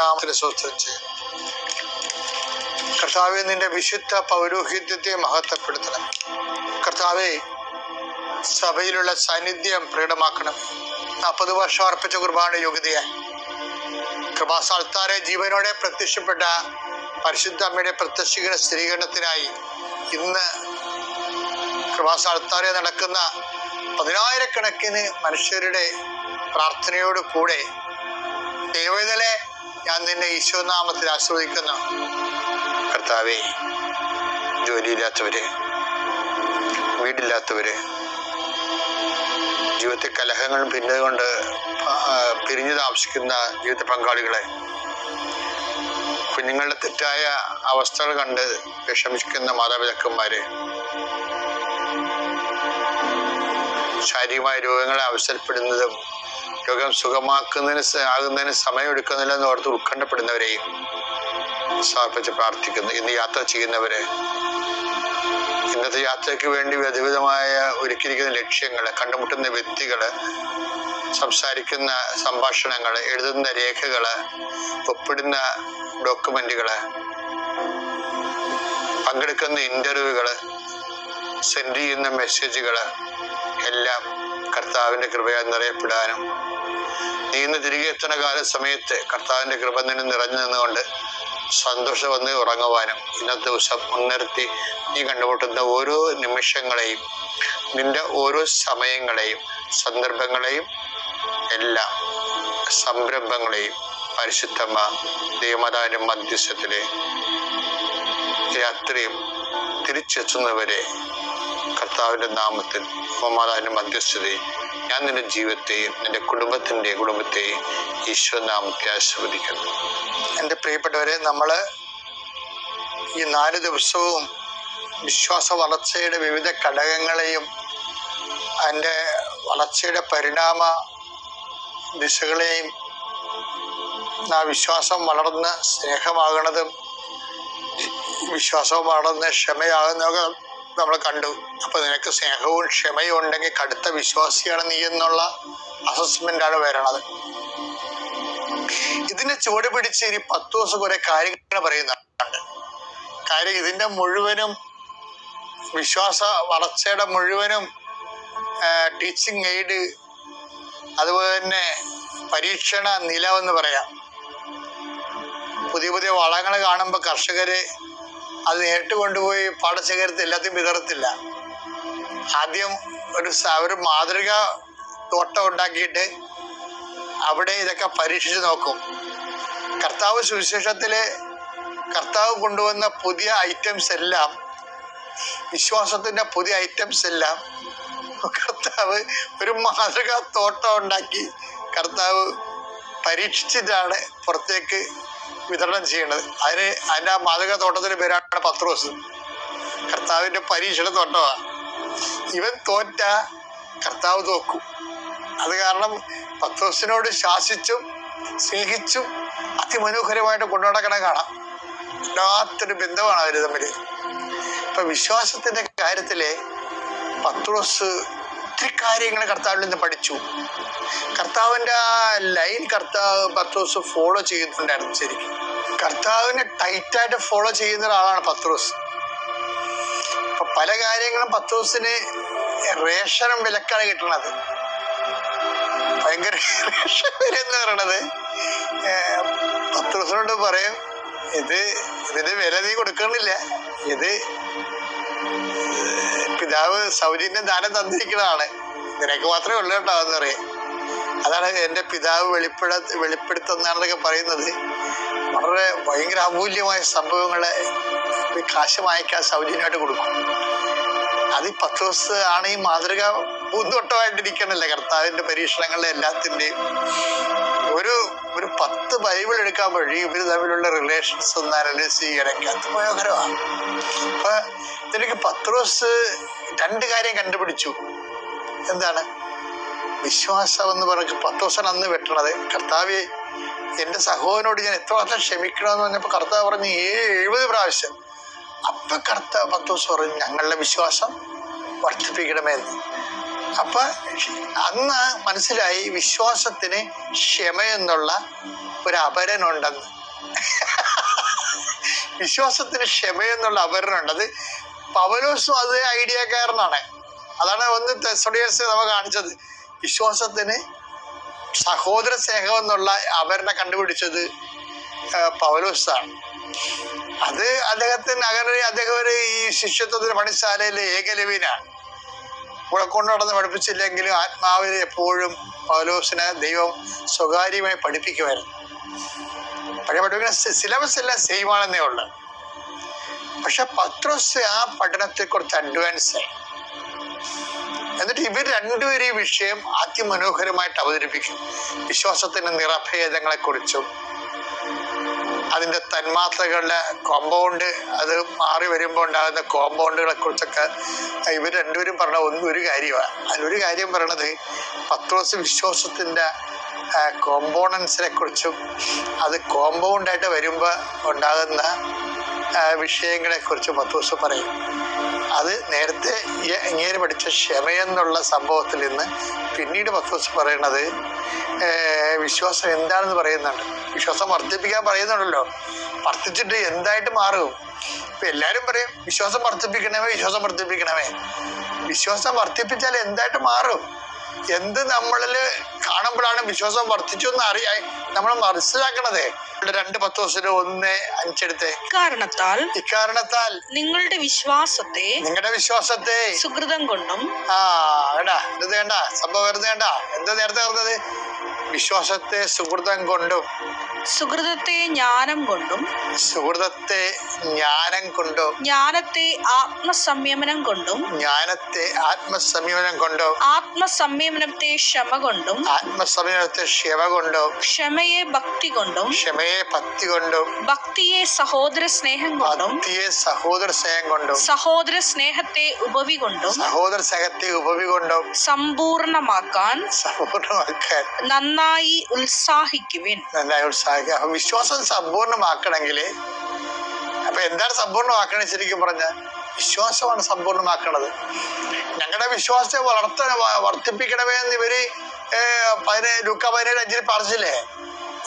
നാമത്തിൽ സ്വസ്ഥം ചെയ്യും. കർത്താവെ നിന്റെ വിശുദ്ധ പൗരോഹിത്യത്തെ മഹത്വപ്പെടുത്തണം. കർത്താവെ സഭയിലുള്ള സാന്നിധ്യം പ്രകടമാക്കണം. നാൽപ്പത് വർഷം അർപ്പിച്ച കുർബാന യോഗ്യതയായി. കൃപാസാൽത്താരെ ജീവനോടെ പ്രത്യക്ഷപ്പെട്ട പരിശുദ്ധ അമ്മയുടെ പ്രത്യക്ഷീകരണ സ്ഥിരീകരണത്തിനായി ഇന്ന് കൃപാസാൽത്താരെ നടക്കുന്ന പതിനായിരക്കണക്കിന് മനുഷ്യരുടെ പ്രാർത്ഥനയോട് കൂടെ ദൈവത്തിലെ ഞാൻ നിന്നെ ഈശോനാമത്തിൽ ആസ്വദിക്കുന്നു കർത്താവെ ജോലിയില്ലാത്തവര് വീടില്ലാത്തവര് ജീവിതത്തിൽ കലഹങ്ങളും ഭിന്നത പിരിഞ്ഞു താമസിക്കുന്ന ജീവിത പങ്കാളികളെ കുഞ്ഞുങ്ങളുടെ തെറ്റായ അവസ്ഥകൾ കണ്ട് വിഷമിക്കുന്ന മാതാപിതാക്കന്മാര് ശാരീരികമായ രോഗങ്ങളെ അവസരപ്പെടുന്നതും രോഗം സുഖമാക്കുന്നതിന് ആകുന്നതിന് സമയമെടുക്കുന്നില്ല എന്ന് ഓർത്ത് ഉത്കണ്ഠപ്പെടുന്നവരെയും സമർപ്പിച്ച് പ്രാർത്ഥിക്കുന്നു. ഇന്ന് യാത്ര ചെയ്യുന്നവരെ ഇന്നത്തെ യാത്രയ്ക്ക് വേണ്ടി വിധവിധമായ ഒരുക്കിയിരിക്കുന്ന ലക്ഷ്യങ്ങൾ കണ്ടുമുട്ടുന്ന വ്യക്തികൾ സംസാരിക്കുന്ന സംഭാഷണങ്ങൾ എഴുതുന്ന രേഖകൾ ഒപ്പിടുന്ന ഡോക്യുമെന്റുകൾ പങ്കെടുക്കുന്ന ഇന്റർവ്യൂകൾ സെൻഡ് ചെയ്യുന്ന മെസ്സേജുകൾ എല്ലാം കർത്താവിന്റെ കൃപയാൽ നിറയപ്പെടാനും. നീ ഇന്ന് തിരികെ എത്തുന്ന കാല സമയത്ത് കർത്താവിന്റെ കൃപ നിന്നെ നിറഞ്ഞു നിന്നുകൊണ്ട് സന്തോഷം വന്ന് ഉറങ്ങുവാനും ഇന്നത്തെ ദിവസം മുൻനിർത്തി നീ കണ്ടുമുട്ടുന്ന ഓരോ നിമിഷങ്ങളെയും നിന്റെ ഓരോ സമയങ്ങളെയും സന്ദർഭങ്ങളെയും എല്ലാം സംരംഭങ്ങളെയും പരിശുദ്ധമ്മ ദൈവമാതാവിന്റെ മധ്യസ്ഥത്തിലെ രാത്രിയും തിരിച്ചെത്തുന്നവരെ കർത്താവിന്റെ നാമത്തിൽ മാതാവിന്റെ മധ്യസ്ഥതയും ഞാൻ നിന്റെ ജീവിതത്തെയും നിന്റെ കുടുംബത്തിന്റെ കുടുംബത്തെയും ഈശോ നാമത്തെ ആസ്വദിക്കുന്നു എന്റെ പ്രിയപ്പെട്ടവരെ നമ്മൾ ഈ നാല് ദിവസവും വിശ്വാസ വളർച്ചയുടെ വിവിധ ഘടകങ്ങളെയും അതിന്റെ വളർച്ചയുടെ പരിണാമ ദിശകളെയും ആ വിശ്വാസം വളർന്ന് സ്നേഹമാകണതും വിശ്വാസം വളർന്ന് ക്ഷമയാകുന്നതൊക്കെ നമ്മൾ കണ്ടു. അപ്പൊ നിനക്ക് സ്നേഹവും ക്ഷമയും ഉണ്ടെങ്കിൽ കടുത്ത വിശ്വാസിയാണ് നീ എന്നുള്ള അസസ്മെന്റ് ആണ് വരണത്. ഇതിനെ ചുവട് പിടിച്ച് ഇനി പത്ത് ദിവസം കുറെ കാര്യങ്ങൾ പറയുന്നുണ്ട്. കാര്യം ഇതിന്റെ മുഴുവനും വിശ്വാസ വളർച്ചയുടെ മുഴുവനും ടീച്ചിങ് എയ്ഡ് അതുപോലെ തന്നെ പരീക്ഷണ നില എന്ന് പറയാം. പുതിയ പുതിയ വളങ്ങൾ കാണുമ്പോൾ കർഷകര് അത് നേരിട്ട് കൊണ്ടുപോയി പാടശേഖരത്തിൽ എല്ലാத்தைയും വിതറത്തില്ല. ആദ്യം ഒരു ഒരു മാതൃക തോട്ടം ഉണ്ടാക്കിയിട്ട് അവിടെ ഇതൊക്കെ പരീക്ഷിച്ച് നോക്കും. കർത്താവ് സുവിശേഷത്തിലെ കർത്താവ് കൊണ്ടുവന്ന പുതിയ ഐറ്റംസ് എല്ലാം വിശ്വാസത്തിന്റെ പുതിയ ഐറ്റംസ് എല്ലാം കർത്താവ് ഒരു മാതൃക തോട്ടം ഉണ്ടാക്കി കർത്താവ് പരീക്ഷിച്ചിട്ടാണ് പുറത്തേക്ക് വിതരണം ചെയ്യുന്നത് അതിന് അതിന്റെ ആ മാതൃക തോട്ടത്തിന് പേരാണ് പത്രോസ്. കർത്താവിന്റെ പരീക്ഷണ തോട്ടമാണ് ഇവൻ തോറ്റ കർത്താവ് തോക്കും. അത് കാരണം പത്രോസിനോട് ശാസിച്ചും സ്നേഹിച്ചും അതിമനോഹരമായിട്ട് കൊണ്ടുനടക്കണ കാണാം. വല്ലാത്തൊരു ബന്ധമാണ് അവർ തമ്മിൽ ഇപ്പൊ വിശ്വാസത്തിന്റെ കാര്യത്തിൽ പത്രോസ് ഒത്തിരി കാര്യങ്ങൾ കർത്താവിൽ നിന്ന് പഠിച്ചു. കർത്താവിന്റെ ആ ലൈൻ കർത്താവ് പത്രോസ് ഫോളോ ചെയ്യുന്നുണ്ടായിരുന്നു ശരിക്കും. കർത്താവിനെ ടൈറ്റായിട്ട് ഫോളോ ചെയ്യുന്ന ഒരാളാണ് പത്രോസ്. അപ്പൊ പല കാര്യങ്ങളും പത്രോസിന് റേഷനും വിലക്കാണ് കിട്ടണത് ഭയങ്കര റേഷൻ വില എന്ന് പറയണത് പത്രോസിനോട് പറയും ഇത് ഇതിന് വില നീ കൊടുക്കണില്ല ഇത് പിതാവ് സൗജന്യം ദാനം തന്നിരിക്കുന്നതാണ്. നിനക്ക് മാത്രമേ ഉള്ളൂ കേട്ടോ എന്ന് അതാണ് എന്റെ പിതാവ് വെളിപ്പെട വെളിപ്പെടുത്തുന്നതാണെന്നൊക്കെ പറയുന്നത്. വളരെ ഭയങ്കര അമൂല്യമായ സംഭവങ്ങളെ കാശ് വാങ്ങിക്കാൻ സൗജന്യമായിട്ട് കൊടുക്കും. അത് ഈ പത്ത് ദിവസമാണ് ഈ മാതൃക പൂന്തോട്ടമായിട്ടിരിക്കണല്ലേ കർത്താവിന്റെ പരീക്ഷണങ്ങളിലെ എല്ലാത്തിന്റെയും. ഒരു ഒരു പത്ത് ബൈബിൾ എടുക്കാൻ വഴി ഇവർ തമ്മിലുള്ള റിലേഷൻസ് ഒന്ന് അനലൈസ് ചെയ്യണമെങ്കിൽ അത് മനോഹരമാണ് അപ്പൊ ഇതിലേക്ക് പത്രോസ് രണ്ട് കാര്യം കണ്ടുപിടിച്ചു. എന്താണ്? വിശ്വാസം എന്ന് പറഞ്ഞ പത്രോസൻ അന്ന് വെട്ടണത് കർത്താവെ എന്റെ സഹോദരനോട് ഞാൻ എത്രമാത്രം ക്ഷമിക്കണമെന്ന് പറഞ്ഞപ്പോൾ കർത്താവ് പറഞ്ഞു ഏഴ് എഴുപത് പ്രാവശ്യം അപ്പൊ കർത്താവ് പത്രോസ് പറഞ്ഞു ഞങ്ങളുടെ വിശ്വാസം വർദ്ധിപ്പിക്കണമെന്ന്. അപ്പൊ അന്ന് മനസ്സിലായി വിശ്വാസത്തിന് ക്ഷമയെന്നുള്ള ഒരു അപരനുണ്ടെന്ന്. വിശ്വാസത്തിന് ക്ഷമയെന്നുള്ള അപരനുണ്ടത് പവലോസും അതേ ഐഡിയക്കാരനാണ്. അതാണ് ഒന്ന് തെസഡിയസ് നമ്മൾ കാണിച്ചത്. വിശ്വാസത്തിന് സഹോദര സ്നേഹം എന്നുള്ള അവരനെ കണ്ടുപിടിച്ചത് പവലോസാണ് അത് അദ്ദേഹത്തിന് അങ്ങനെ അദ്ദേഹം ഒരു ഈ ശിഷ്യത്വത്തിന് പണിശാലയിലെ ഏകലവീനാണ് കൂടെ കൊണ്ടുനടന്ന് പഠിപ്പിച്ചില്ലെങ്കിലും ആത്മാവിൽ എപ്പോഴും പൗലോസിനെ ദൈവം സ്വകാര്യമായി പഠിപ്പിക്കുമായിരുന്നു. പഴയ പഠിപ്പിക്കുന്ന സിലബസ് എല്ലാം സെയിം ഉള്ളൂ ഉള്ളു. പക്ഷെ പത്രോസ് ആ പഠനത്തെ കുറച്ച് അഡ്വാൻസ് ആയി. എന്നിട്ട് ഇവർ രണ്ടുപേരും ഈ വിഷയം അതിമനോഹരമായിട്ട് അവതരിപ്പിക്കും. വിശ്വാസത്തിന്റെ നിറഭേദങ്ങളെ കുറിച്ചും അതിന്റെ തന്മാത്രകളുടെ കോമ്പൗണ്ട് അത് മാറി വരുമ്പോൾ ഉണ്ടാകുന്ന കോമ്പൗണ്ടുകളെ കുറിച്ചൊക്കെ ഇവർ രണ്ടുപേരും പറഞ്ഞ ഒന്നും ഒരു കാര്യമാണ് അതിലൊരു കാര്യം പറയണത് പത്രോസ് വിശ്വാസത്തിന്റെ കോമ്പോണൻസിനെ കുറിച്ചും അത് കോമ്പൗണ്ടായിട്ട് വരുമ്പോൾ ഉണ്ടാകുന്ന വിഷയങ്ങളെക്കുറിച്ച് മത്തൂസ് പറയും. അത് നേരത്തെ ഇങ്ങനെ പഠിച്ച ക്ഷമയെന്നുള്ള സംഭവത്തിൽ നിന്ന് പിന്നീട് മത്തൂസ് പറയുന്നത് വിശ്വാസം എന്താണെന്ന് പറയുന്നുണ്ട്. വിശ്വാസം വർദ്ധിപ്പിക്കാൻ പറയുന്നുണ്ടല്ലോ. വർദ്ധിച്ചിട്ട് എന്തായിട്ട് മാറും? ഇപ്പൊ എല്ലാരും പറയും വിശ്വാസം വർദ്ധിപ്പിക്കണമേ വിശ്വാസം വർദ്ധിപ്പിക്കണമേ. വിശ്വാസം വർദ്ധിപ്പിച്ചാൽ എന്തായിട്ട് മാറും? എന്ത് നമ്മളിൽ കാണുമ്പോഴാണ് വിശ്വാസം വർദ്ധിച്ചു എന്ന് അറിയാൻ നമ്മൾ മനസ്സിലാക്കണത്. രണ്ട് പത്ത് ദിവസത്തിന് ഒന്ന് അഞ്ചെടുത്ത്. ഇക്കാരണത്താൽ ഇക്കാരണത്താൽ നിങ്ങളുടെ വിശ്വാസത്തെ നിങ്ങളുടെ വിശ്വാസത്തെ സുഹൃതം കൊണ്ടും ആ വേണ്ട ഇത് വേണ്ട സംഭവം വരുന്നത് വേണ്ട. എന്താ നേരത്തെ പറഞ്ഞത്? വിശ്വാസത്തെ സുഹൃതം കൊണ്ടും സുഹൃതത്തെ ജ്ഞാനം കൊണ്ടും സുഹൃതത്തെ ജ്ഞാനം കൊണ്ടും ജ്ഞാനത്തെ ആത്മസംയമനം കൊണ്ടും ജ്ഞാനത്തെ ആത്മസംയമനം കൊണ്ടും ആത്മസംയമനത്തെ ക്ഷമ കൊണ്ടും ആത്മസംയമനത്തെ ക്ഷമ കൊണ്ടും ക്ഷമയെ ഭക്തി കൊണ്ടും ക്ഷമയെ ഭക്തി കൊണ്ടും ഭക്തിയെ സഹോദര സ്നേഹം കൊണ്ടും ഭക്തിയെ സഹോദര സ്നേഹം കൊണ്ടും സഹോദര സ്നേഹത്തെ ഉപവി കൊണ്ടും സഹോദര സ്നേഹത്തെ ഉപവി കൊണ്ടും സമ്പൂർണമാക്കാൻ സമ്പൂർണമാക്കാൻ നന്നായി ഉത്സാഹിക്കുവിൻ. നന്നായി ഉത്സാഹിക്കുക. അപ്പൊ വിശ്വാസം സമ്പൂർണമാക്കണമെങ്കിൽ അപ്പൊ എന്താണ് സമ്പൂർണമാക്കണത് ശരിക്കും പറഞ്ഞ? വിശ്വാസമാണ് സമ്പൂർണമാക്കണത്. ഞങ്ങളുടെ വിശ്വാസത്തെ വളർത്ത വർദ്ധിപ്പിക്കണമേ എന്ന് ഇവർ പതിനേഴ് പതിനേ ലൂക്ക പതിനേഴ് അഞ്ചിൽ പറഞ്ഞില്ലേ?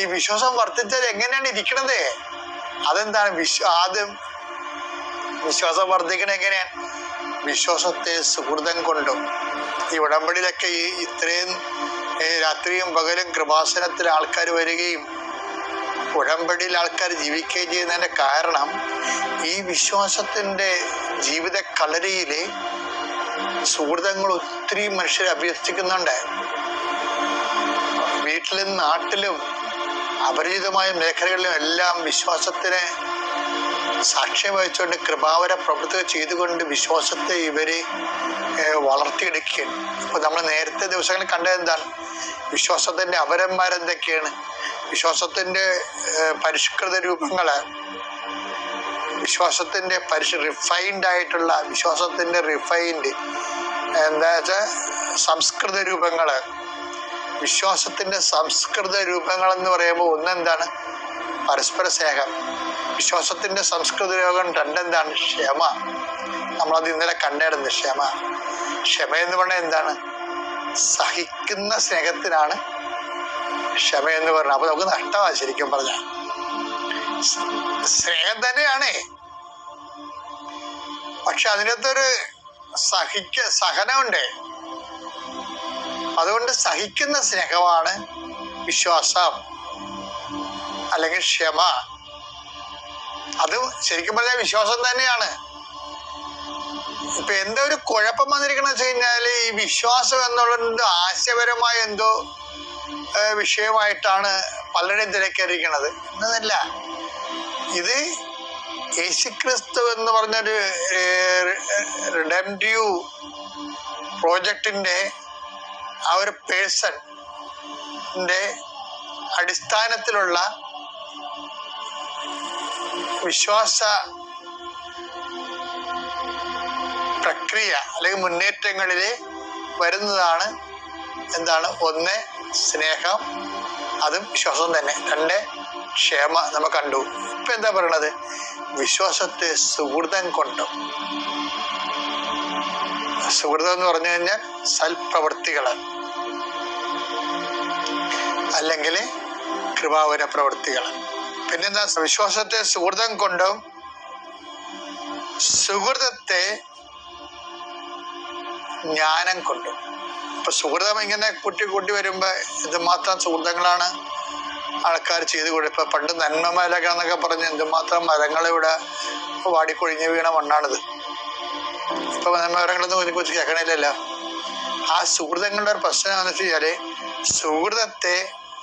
ഈ വിശ്വാസം വർദ്ധിച്ചാൽ എങ്ങനെയാണ് ഇരിക്കണത്? അതെന്താണ് വിശ്വ ആദ്യം വിശ്വാസം വർദ്ധിക്കണ എങ്ങനെയാണ് വിശ്വാസത്തെ സുഹൃതം കൊണ്ടും ഈ ഉടമ്പടിയിലൊക്കെ ഈ ഇത്രയും രാത്രിയും പകലും കൃപാസനത്തിൽ ആൾക്കാർ വരികയും ഉടമ്പടിയിൽ ആൾക്കാർ ജീവിക്കുകയും ചെയ്യുന്നതിന്റെ കാരണം ഈ വിശ്വാസത്തിന്റെ ജീവിത കളരിയിൽ സുഹൃതങ്ങൾ ഒത്തിരി മനുഷ്യരെ അഭ്യർത്ഥിക്കുന്നുണ്ട് വീട്ടിലും നാട്ടിലും അപരിചിതമായ മേഖലകളിലും എല്ലാം വിശ്വാസത്തിന് സാക്ഷ്യം വഹിച്ചുകൊണ്ട് കൃപാവര പ്രവൃത്തികൾ ചെയ്തുകൊണ്ട് വിശ്വാസത്തെ ഇവർ ഏർ വളർത്തിയെടുക്കുകയാണ്. ഇപ്പൊ നമ്മൾ നേരത്തെ ദിവസങ്ങളിൽ കണ്ടത് എന്താണ് വിശ്വാസത്തിന്റെ അപരന്മാരെന്തൊക്കെയാണ് വിശ്വാസത്തിന്റെ പരിഷ്കൃത രൂപങ്ങൾ വിശ്വാസത്തിന്റെ പരിശ് റിഫൈൻഡ് ആയിട്ടുള്ള വിശ്വാസത്തിന്റെ റിഫൈൻഡ് എന്താ വെച്ചാൽ സംസ്കൃത രൂപങ്ങൾ. വിശ്വാസത്തിന്റെ സംസ്കൃത രൂപങ്ങൾ എന്ന് പറയുമ്പോൾ ഒന്നെന്താണ്? പരസ്പര സ്നേഹം. വിശ്വാസത്തിന്റെ സംസ്കൃത രോഗം രണ്ടെന്താണ്? ക്ഷമ. നമ്മളത് ഇന്നലെ കണ്ടായിരുന്നു ക്ഷമ. ക്ഷമ എന്ന് പറഞ്ഞാൽ എന്താണ്? സഹിക്കുന്ന സ്നേഹത്തിനാണ് ക്ഷമ എന്ന് പറഞ്ഞത്. അപ്പൊ നമുക്ക് നഷ്ടമാണ് ശരിക്കും പറഞ്ഞ. സ്നേഹം തന്നെയാണേ. പക്ഷെ അതിനകത്തൊരു സഹിക്ക സഹനമുണ്ട്. അതുകൊണ്ട് സഹിക്കുന്ന സ്നേഹമാണ് വിശ്വാസം. അല്ലെങ്കിൽ ക്ഷമ. അത് ശരിക്കും പറഞ്ഞാൽ വിശ്വാസം തന്നെയാണ്. ഇപ്പൊ എന്തോ ഒരു കുഴപ്പം വന്നിരിക്കണെന്ന് വെച്ച് കഴിഞ്ഞാൽ ഈ വിശ്വാസം എന്നുള്ളത് ആശയപരമായ എന്തോ വിഷയമായിട്ടാണ് പലരുടെയും തിരക്കേറിയിരിക്കണത്. എന്നതല്ല ഇത് യേശുക്രിസ്തു എന്ന് പറഞ്ഞൊരു റിഡംഡ്യൂ പ്രോജക്റ്റിന്റെ ആ ഒരു പേഴ്സൺ അടിസ്ഥാനത്തിലുള്ള വിശ്വാസ പ്രക്രിയ അല്ലെങ്കിൽ മുന്നേറ്റങ്ങളിൽ വരുന്നതാണ് എന്താണ്? ഒന്ന് സ്നേഹം. അതും വിശ്വാസം തന്നെ. രണ്ട് ക്ഷേമ നമ്മൾ കണ്ടു. ഇപ്പൊ എന്താ പറയണത്? വിശ്വാസത്തെ സുഹൃതം കൊണ്ടും. സുഹൃതം എന്ന് പറഞ്ഞു കഴിഞ്ഞാൽ സൽപ്രവൃത്തികൾ അല്ലെങ്കിൽ കൃപാവര പ്രവൃത്തികൾ പിന്നെന്താ വിശ്വാസത്തെ സുഹൃതം കൊണ്ടും സുഹൃതത്തെ ജ്ഞാനം കൊണ്ടും. ഇപ്പൊ സുഹൃതം ഇങ്ങനെ കൂട്ടി കൂട്ടി വരുമ്പോ എന്തുമാത്രം സുഹൃതങ്ങളാണ് ആൾക്കാർ ചെയ്തു കൊടുക്കുക. പണ്ട് നന്മ മലക എന്നൊക്കെ പറഞ്ഞ് എന്തുമാത്രം മരങ്ങൾ ഇവിടെ വാടിക്കൊഴിഞ്ഞു വീണ മണ്ണാണിത്. ഇപ്പൊ നന്മ മരങ്ങളൊന്നും ഇതിനെ കുറിച്ച് കേൾക്കണില്ലല്ലോ ആ സുഹൃതങ്ങളുടെ ഒരു പ്രശ്നം എന്ന് വെച്ച് കഴിഞ്ഞാൽ സുഹൃതത്തെ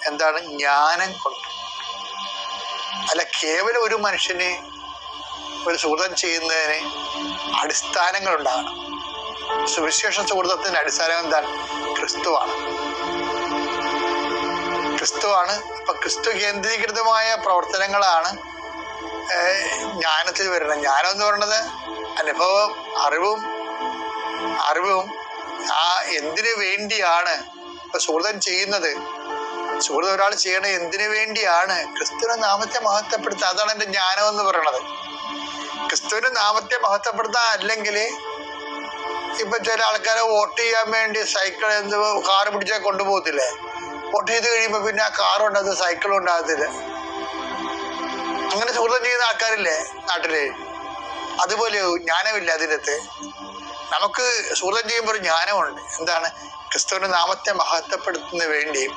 എന്താണ് ജ്ഞാനം കൊണ്ട്. അല്ല കേവലം ഒരു മനുഷ്യന് ഒരു സുഹൃതം ചെയ്യുന്നതിന് അടിസ്ഥാനങ്ങൾ ഉണ്ടാകണം സുവിശേഷ സുഹൃതത്തിന്റെ അടിസ്ഥാനം എന്താണ്? ക്രിസ്തുവാണ്. ക്രിസ്തുവാണ്. ഇപ്പൊ ക്രിസ്തു കേന്ദ്രീകൃതമായ പ്രവർത്തനങ്ങളാണ് ജ്ഞാനത്തിൽ വരുന്നത്. ജ്ഞാനം എന്ന് പറയുന്നത് അനുഭവം അറിവും അറിവും ആ എന്തിനു വേണ്ടിയാണ് ഇപ്പൊ സുഹൃതം ചെയ്യുന്നത്? സുഹൃതം ഒരാൾ ചെയ്യണത് എന്തിനു വേണ്ടിയാണ്? ക്രിസ്തുവിന്റെ നാമത്തെ മഹത്വപ്പെടുത്തുക അതാണ് എന്റെ ജ്ഞാനം എന്ന് പറയണത്. ക്രിസ്തുവിന്റെ നാമത്തെ മഹത്വപ്പെടുത്താൻ അല്ലെങ്കിൽ ഇപ്പൊ ചില ആൾക്കാരെ വോട്ട് ചെയ്യാൻ വേണ്ടി സൈക്കിൾ എന്ത് കാർ പിടിച്ചാൽ കൊണ്ടുപോകത്തില്ലേ? വോട്ട് ചെയ്ത് കഴിയുമ്പോ പിന്നെ ആ കാറും ഉണ്ടാകത്തില്ല സൈക്കിൾ ഉണ്ടാകത്തില്ല അങ്ങനെ സുഹൃത്തം ചെയ്യുന്ന ആൾക്കാരില്ലേ നാട്ടിൽ? അതുപോലെ ജ്ഞാനമില്ല അതിനകത്ത്. നമുക്ക് സുഹൃത്തം ചെയ്യുമ്പോൾ ഒരു ജ്ഞാനമുണ്ട്. എന്താണ്? ക്രിസ്തുവിന്റെ നാമത്തെ മഹത്വപ്പെടുത്തുന്നതിന് വേണ്ടിയും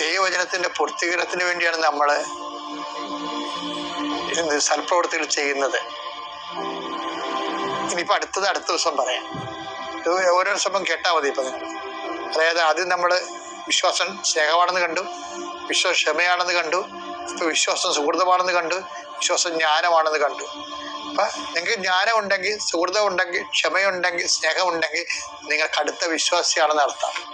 ദൈവവചനത്തിന്റെ പൂർത്തീകരണത്തിന് വേണ്ടിയാണ് നമ്മൾ എന്ത് സൽപ്രവർത്തികൾ ചെയ്യുന്നത്. ഇനിയിപ്പോ അടുത്തത് അടുത്ത ദിവസം പറയാം. ഇത് ഓരോ ദിവസം കേട്ടാൽ മതി ഇപ്പൊ അതായത് ആദ്യം നമ്മൾ വിശ്വാസം സ്നേഹമാണെന്ന് കണ്ടു വിശ്വാസം ക്ഷമയാണെന്ന് കണ്ടു ഇപ്പൊ വിശ്വാസം സുഹൃതമാണെന്ന് കണ്ടു വിശ്വാസം ജ്ഞാനമാണെന്ന് കണ്ടു. അപ്പൊ നിങ്ങൾക്ക് ജ്ഞാനം ഉണ്ടെങ്കിൽ സുഹൃതം ഉണ്ടെങ്കിൽ ക്ഷമയുണ്ടെങ്കിൽ സ്നേഹമുണ്ടെങ്കിൽ നിങ്ങൾ കടുത്ത വിശ്വാസിയാണെന്ന് അർത്ഥം.